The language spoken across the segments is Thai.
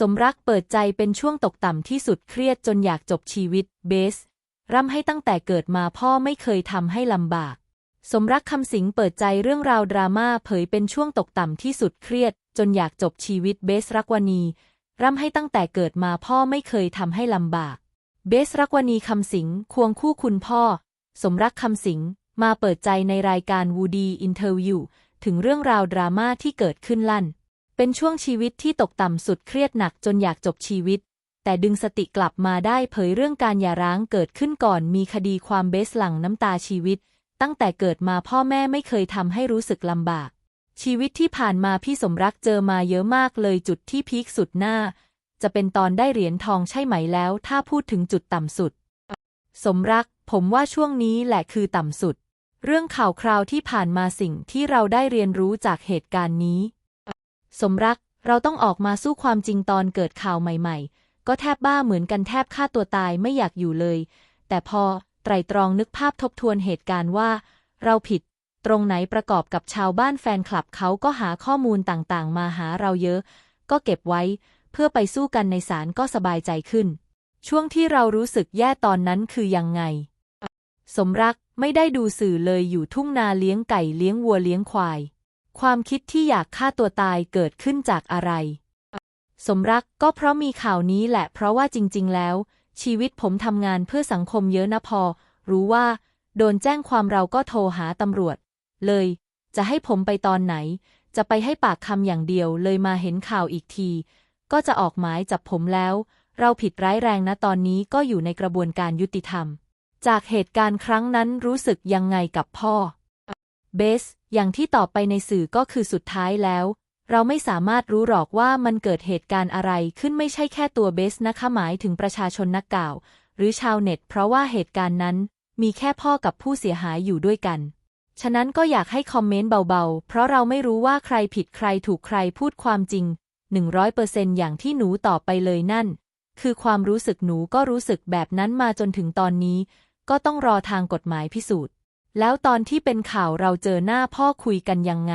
สมรักเปิดใจเป็นช่วงตกต่ำที่สุดเครียดจนอยากจบชีวิต เบส ร่ำให้ตั้งแต่เกิดมาพ่อไม่เคยทำให้ลำบาก สมรักคำสิงเปิดใจเรื่องราวดราม่าเผยเป็นช่วงตกต่ำที่สุดเครียด จนอยากจบชีวิตเบสรักวณีร่ำให้ตั้งแต่เกิดมาพ่อไม่เคยทำให้ลำบาก เบสรักวณีคำสิงควงคู่คุณพ่อ สมรักคำสิงมาเปิดใจในรายการวูดีอินเทอร์วิวถึงเรื่องราวดราม่าที่เกิดขึ้นลั่น เป็นช่วงชีวิตที่ตกต่ำสุดเครียดหนักจนอยากจบชีวิต แต่ดึงสติกลับมาได้เผยเรื่องการหย่าร้างเกิดขึ้นก่อนมีคดีความเบสหลังน้ำตาชีวิต ตั้งแต่เกิดมาพ่อแม่ไม่เคยทำให้รู้สึกลำบาก ชีวิตที่ผ่านมาพี่สมรักเจอมาเยอะมากเลยจุดที่พีคสุดหน้า จะเป็นตอนได้เหรียญทองใช่ไหมแล้ว ถ้าพูดถึงจุดต่ำสุด สมรัก ผมว่าช่วงนี้แหละคือต่ำสุด เรื่องข่าวคราวที่ผ่านมาสิ่งที่เราได้เรียนรู้จากเหตุการณ์นี้ สมรัก เราต้องออกมาสู้ความจริงตอนเกิดข่าวใหม่ ๆ ก็แทบบ้าเหมือนกันแทบฆ่าตัวตายไม่อยากอยู่เลย แต่พอไตรตรองนึกภาพทบทวนเหตุการณ์ว่า เราผิด ตรงไหนประกอบกับชาวบ้านแฟนคลับเขาก็หาข้อมูลต่างๆ มาหาเราเยอะ ก็เก็บไว้ เพื่อไปสู้กันในศาลก็สบายใจขึ้น ช่วงที่เรารู้สึกแย่ตอนนั้นคือยังไง สมรักไม่ได้ดูสื่อเลยอยู่ทุ่งนาเลี้ยงไก่เลี้ยงวัวเลี้ยงควาย ความคิดที่อยากฆ่าตัวตายเกิดขึ้นจากอะไร สมรักก็เพราะมีข่าวนี้แหละ เพราะว่าจริง ๆ แล้ว ชีวิตผมทำงานเพื่อสังคมเยอะนะพอ รู้ว่า โดนแจ้งความเราก็โทรหาตำรวจ เลย จะให้ผมไปตอนไหน จะไปให้ปากคำอย่างเดียวเลยมาเห็นข่าวอีกที ก็จะออกหมายจับผมแล้ว เราผิดร้ายแรงนะตอนนี้ก็อยู่ในกระบวนการยุติธรรม จากเหตุการณ์ครั้งนั้นรู้สึกยังไงกับพ่อ เบส อย่างที่ตอบไปในสื่อก็คือสุดท้ายแล้ว เราไม่สามารถรู้หรอกว่ามันเกิดเหตุการณ์อะไรขึ้นไม่ใช่แค่ตัวเบสนะคะหมายถึงประชาชนนักก่าว หรือชาวเน็ต เพราะว่าเหตุการณ์นั้น มีแค่พ่อกับผู้เสียหายอยู่ด้วยกัน ฉะนั้นก็อยากให้คอมเมนต์เบาๆ เพราะเราไม่รู้ว่าใครผิดใครถูกใครพูดความจริง 100%อย่างที่หนูตอบไปเลยนั่น คือความรู้สึกหนูก็รู้สึกแบบนั้นมาจนถึงตอนนี้ ก็ต้องรอทางกฎหมายพิสูจน์ แล้วตอนที่เป็นข่าวเราเจอหน้าพ่อคุยกันยังไง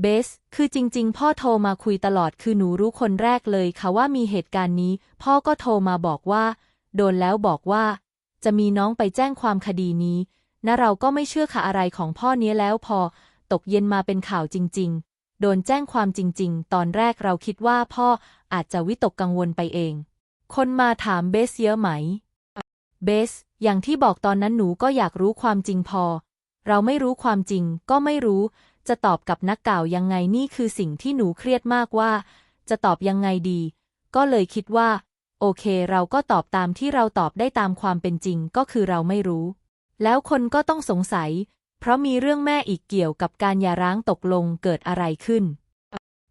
เบส คือจริง ๆ พ่อโทรมาคุยตลอดคือหนูรู้คนแรกเลยค่ะว่ามีเหตุการณ์นี้ พ่อก็โทรมาบอกว่า โดนแล้วบอกว่า จะมีน้องไปแจ้งความคดีนี้ นะเราก็ไม่เชื่อค่ะอะไรของพ่อเนี้ยแล้วพอ ตกเย็นมาเป็นข่าวจริง ๆ โดนแจ้งความจริง ๆ ตอนแรกเราคิดว่าพ่ออาจจะวิตกกังวลไปเอง คนมาถามเบสเยอะไหม เบส อย่างที่บอกตอนนั้นหนูก็อยากรู้ความจริงพอ เราไม่รู้ความจริง ก็ไม่รู้ จะตอบกับนักก่าวยังไงนี่คือสิ่งที่หนูเครียดมากว่า จะตอบยังไงดี ก็เลยคิดว่า โอเค เราก็ตอบตามที่เราตอบได้ตามความเป็นจริงก็คือเราไม่รู้ แล้วคนก็ต้องสงสัย เพราะมีเรื่องแม่อีกเกี่ยวกับการหย่าร้างตกลงเกิดอะไรขึ้น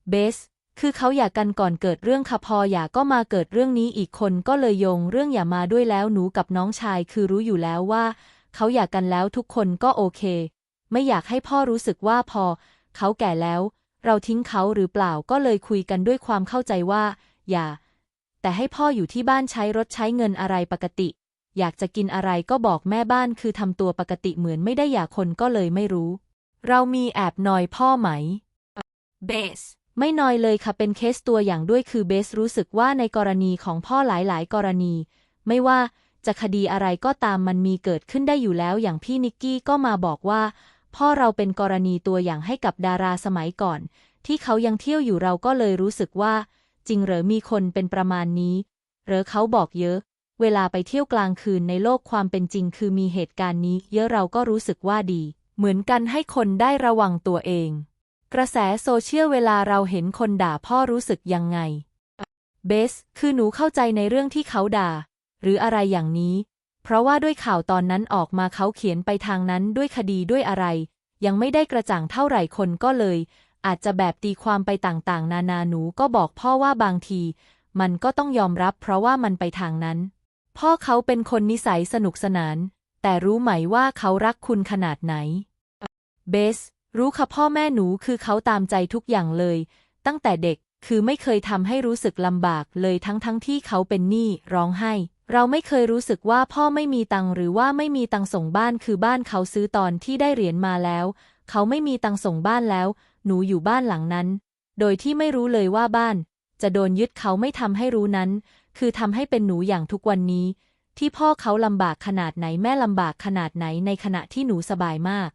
เบส คือเขาหย่ากันก่อนเกิดเรื่องค่ะพอหย่าก็มาเกิดเรื่องนี้อีกคนก็เลยโยงเรื่องหย่ามาด้วยแล้วหนูกับน้องชายคือรู้อยู่แล้วว่า เขาหย่ากันแล้วทุกคนก็โอเค ไม่อยากให้พ่อรู้สึกว่าพอ เขาแก่แล้ว เราทิ้งเขาหรือเปล่าก็เลยคุยกันด้วยความเข้าใจว่า อย่า แต่ให้พ่ออยู่ที่บ้านใช้รถใช้เงินอะไรปกติ อยากจะกินอะไรก็บอกแม่บ้านคือทำตัวปกติเหมือนไม่ได้อยากคนก็เลยไม่รู้ เรามีแอบนอยพ่อไหมเบส ไม่น้อยเลยค่ะเป็นเคสตัวอย่างด้วยคือเบสรู้สึกว่าในกรณีของพ่อหลายๆ กรณี ไม่ว่าจะคดีอะไรก็ตามมันมีเกิดขึ้นได้อยู่แล้วอย่างพี่นิกกี้ก็มาบอกว่า พ่อเราเป็นกรณีตัวอย่างให้กับดาราสมัยก่อน ที่เขายังเที่ยวอยู่เราก็เลยรู้สึกว่า จริงเหรอมีคนเป็นประมาณนี้ เหรอเขาบอกเยอะ เวลาไปเที่ยวกลางคืนในโลกความเป็นจริงคือมีเหตุการณ์นี้ เยอะเราก็รู้สึกว่าดี เหมือนกันให้คนได้ระวังตัวเอง กระแสโซเชียลเวลาเราเห็นคนด่าพ่อรู้สึกยังไง เบส คือหนูเข้าใจในเรื่องที่เขาด่า หรืออะไรอย่างนี้ เพราะว่าด้วยข่าวตอนนั้นออกมาเขาเขียนไปทางนั้นด้วยคดีด้วยอะไร ยังไม่ได้กระจ่างเท่าไหร่คนก็เลย อาจจะแบบตีความไปต่างๆ นานาหนูก็บอกพ่อว่าบางที มันก็ต้องยอมรับเพราะว่ามันไปทางนั้น พ่อเขาเป็นคนนิสัยสนุกสนาน แต่รู้ไหมว่าเขารักคุณขนาดไหน เบส รู้ค่ะพ่อแม่หนูคือเขาตามใจทุกอย่างเลย ตั้งแต่เด็กคือไม่เคยทำให้รู้สึกลำบากเลยทั้งทั้งที่เขาเป็นหนี้ร้องไห้ เราไม่เคยรู้สึกว่าพ่อไม่มีตังหรือว่าไม่มีตังส่งบ้านคือบ้านเขาซื้อตอนที่ได้เหรียญมาแล้ว เขาไม่มีตังส่งบ้านแล้ว หนูอยู่บ้านหลังนั้น โดยที่ไม่รู้เลยว่าบ้าน จะโดนยึดเขาไม่ทำให้รู้นั้น คือทำให้เป็นหนูอย่างทุกวันนี้ ที่พ่อเขาลำบากขนาดไหนแม่ลำบากขนาดไหนในขณะที่หนูสบายมาก